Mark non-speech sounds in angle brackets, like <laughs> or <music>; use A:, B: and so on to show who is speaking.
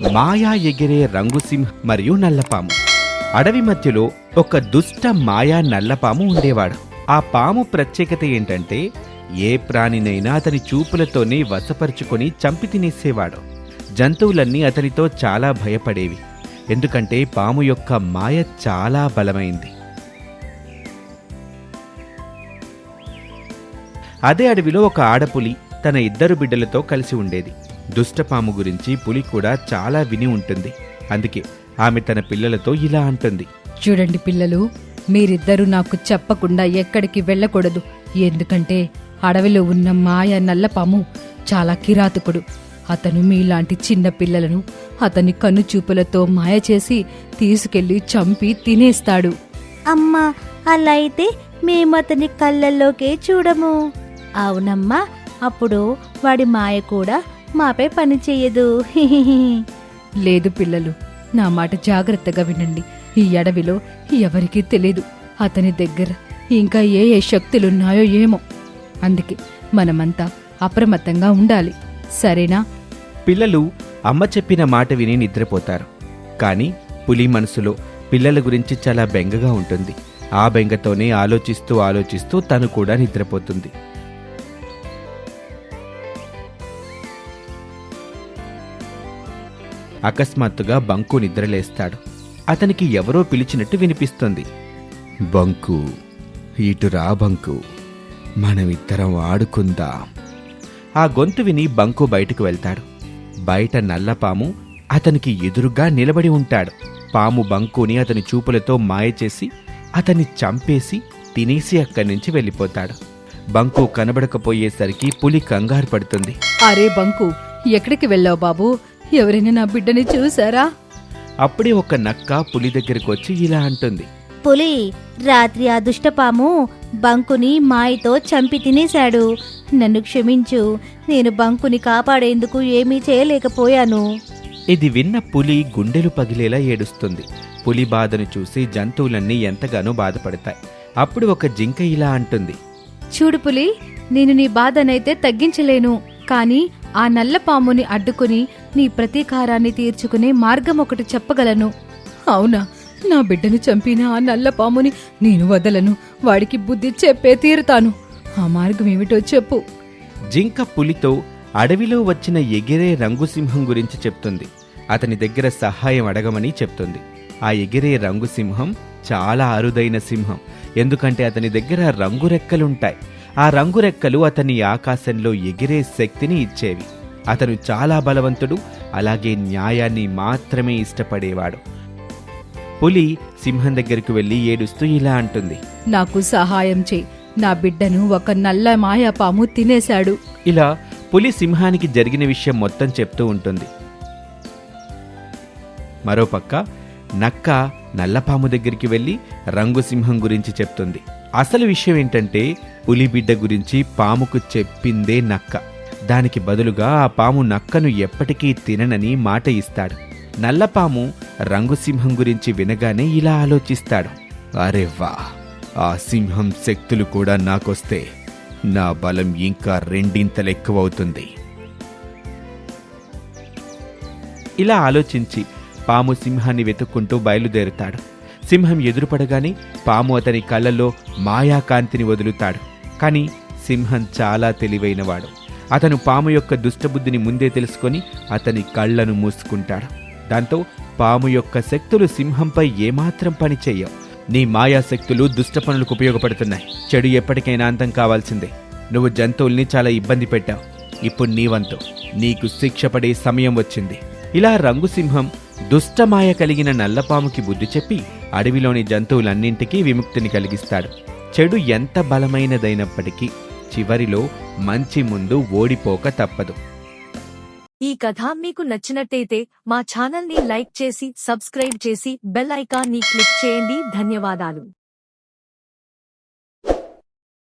A: మాయా ఎగిరే రంగుసింహ్ మరియు నల్లపాము. అడవి మధ్యలో ఒక దుష్ట మాయా నల్లపాము ఉండేవాడు. ఆ పాము ప్రత్యేకత ఏంటంటే ఏ ప్రాణినైనా అతని చూపులతోనే వశపరుచుకొని చంపి తినేసేవాడు. జంతువులన్నీ అతనితో చాలా భయపడేవి. ఎందుకంటే పాము యొక్క మాయ చాలా బలమైంది. అదే అడవిలో ఒక ఆడపులి తన ఇద్దరు బిడ్డలతో కలిసి ఉండేది. దుష్టపాము గురించి పులి కూడా చాలా విని ఉంటుంది. అందుకే ఆమె తన పిల్లలతో ఇలా అంటుంది.
B: చూడండి పిల్లలు మీరిద్దరూ నాకు చెప్పకుండా ఎక్కడికి వెళ్ళకూడదు. ఎందుకంటే అడవిలో ఉన్న మాయ నల్లపాము చాలా కిరాతకుడు. అతను మీలాంటి చిన్న పిల్లలను అతని కనుచూపులతో మాయ చేసి తీసుకెళ్ళి చంపి తినేస్తాడు.
C: అమ్మా అలా అయితే మేము అతని కళ్ళల్లోకే చూడము. అవునమ్మా అప్పుడు వాడి మాయ కూడా మాపై పని చెయ్యదు హిహిహి. <laughs>
B: లేదు పిల్లలు నా మాట జాగ్రత్తగా వినండి. ఈ అడవిలో ఎవరికీ తెలీదు. అతని దగ్గర ఇంకా ఏ ఏ శక్తులున్నాయో ఏమో. అందుకే మనమంతా అప్రమత్తంగా ఉండాలి. సరేనా?
A: పిల్లలు అమ్మ చెప్పిన మాట విని నిద్రపోతారు. కానీ పులి మనసులో పిల్లల గురించి చాలా బెంగగా ఉంటుంది. ఆ బెంగతోనే ఆలోచిస్తూ ఆలోచిస్తూ తను కూడా నిద్రపోతుంది. అకస్మాత్తుగా బంకు నిద్రలేస్తాడు. అతనికి ఎవరో పిలిచినట్టు వినిపిస్తుంది. బంకు ఇటు రా బంకు మనమిద్దరం ఆడుకుందాం. ఆ గొంతు విని బంకు బయటకు వెళ్తాడు. బయట నల్లపాము అతనికి ఎదురుగా నిలబడి ఉంటాడు. పాము బంకుని అతని చూపులతో మాయ చేసి అతన్ని చంపేసి తినేసి అక్కడి నుంచి వెళ్ళిపోతాడు. బంకు కనబడకపోయేసరికి పులి కంగారు పడుతుంది.
B: అరే బంకు ఎక్కడికి వెళ్ళావు బాబు? ఎవరైనా నా బిడ్డని చూసారా?
A: అప్పుడే ఒక నక్క పులి దగ్గరికి వచ్చి ఇలా అంటుంది.
C: పులి రాత్రి ఆ దుష్టపాము బంకుని మాయతో చంపి తినేశాడు. నన్ను క్షమించు నేను బంకుని కాపాడేందుకు ఏమీ చేయలేకపోయాను.
A: ఇది విన్న పులి గుండెలు పగిలేలా ఏడుస్తుంది. పులి బాధను చూసి జంతువులన్నీ ఎంతగానో బాధపడతాయి. అప్పుడు ఒక జింక ఇలా అంటుంది.
B: చూడు పులి నేను నీ బాధనైతే తగ్గించలేను కానీ ఆ నల్లపాముని అడ్డుకుని నీ ప్రతీకారాన్ని తీర్చుకునే మార్గం ఒకటి చెప్పగలను. అవునా? నా బిడ్డను చంపిన ఆ నల్లపాముని నేను వదలను. వాడికి బుద్ధి చెప్పే తీరుతాను. ఆ మార్గం ఏమిటో చెప్పు.
A: జింక పులితో అడవిలో వచ్చిన ఎగిరే రంగుసింహం గురించి చెప్తుంది. అతని దగ్గర సహాయం అడగమని చెప్తుంది. ఆ ఎగిరే రంగుసింహం చాలా అరుదైన సింహం. ఎందుకంటే అతని దగ్గర రంగురెక్కలుంటాయి. ఆ రంగురెక్కలు అతని ఆకాశంలో ఎగిరే శక్తిని ఇచ్చేవి. అతను చాలా బలవంతుడు అలాగే న్యాయాన్ని మాత్రమే ఇష్టపడేవాడు. పులి సింహం దగ్గరికి వెళ్ళి ఏడుస్తూ ఇలా అంటుంది.
B: నాకు సహాయం చేయి. నా బిడ్డను ఒక నల్ల మాయాపాము తినేశాడు.
A: ఇలా పులి సింహానికి జరిగిన విషయం మొత్తం చెప్తూ ఉంటుంది. మరోపక్క నక్క నల్లపాము దగ్గరికి వెళ్ళి రంగుసింహం గురించి చెప్తుంది. అసలు విషయం ఏంటంటే పులి బిడ్డ గురించి పాముకు చెప్పిందే నక్క. దానికి బదులుగా ఆ పాము నక్కను ఎప్పటికీ తిననని మాట ఇస్తాడు. నల్లపాము రంగుసింహం గురించి వినగానే ఇలా ఆలోచిస్తాడు. అరే వా ఆ సింహం శక్తులు కూడా నాకొస్తే నా బలం ఇంకా రెండింతలెక్కువవుతుంది ఇలా ఆలోచించి పాము సింహాన్ని వెతుక్కుంటూ బయలుదేరుతాడు. సింహం ఎదురుపడగానే పాము అతని కళ్ళల్లో మాయాకాంతిని వదులుతాడు. కానీ సింహం చాలా తెలివైనవాడు. అతను పాము యొక్క దుష్టబుద్ధిని ముందే తెలుసుకొని అతని కళ్ళను మూసుకుంటాడు. దాంతో పాము యొక్క శక్తులు సింహంపై ఏమాత్రం పని చేయవు. నీ మాయా శక్తులు దుష్ట పనులకు ఉపయోగపడుతున్నాయి. చెడు ఎప్పటికైనా అంతం కావాల్సిందే. నువ్వు జంతువుల్ని చాలా ఇబ్బంది పెట్టావు. ఇప్పుడు నీ వంతు నీకు శిక్ష పడే సమయం వచ్చింది. ఇలా రంగుసింహం దుష్టమాయ కలిగిన నల్లపాముకి బుద్ధి చెప్పి అడవిలోని జంతువులన్నింటికీ విముక్తిని కలిగిస్తాడు. చెడు ఎంత బలమైనదైనప్పటికీ చివరిలో మంచి ముందు ఓడిపోక తప్పదు.
D: ఈ కథ మీకు నచ్చినట్టయితే మా ఛానల్ని లైక్ చేసి సబ్స్క్రైబ్ చేసి బెల్ ఐకాన్ని క్లిక్ చేయండి. ధన్యవాదాలు.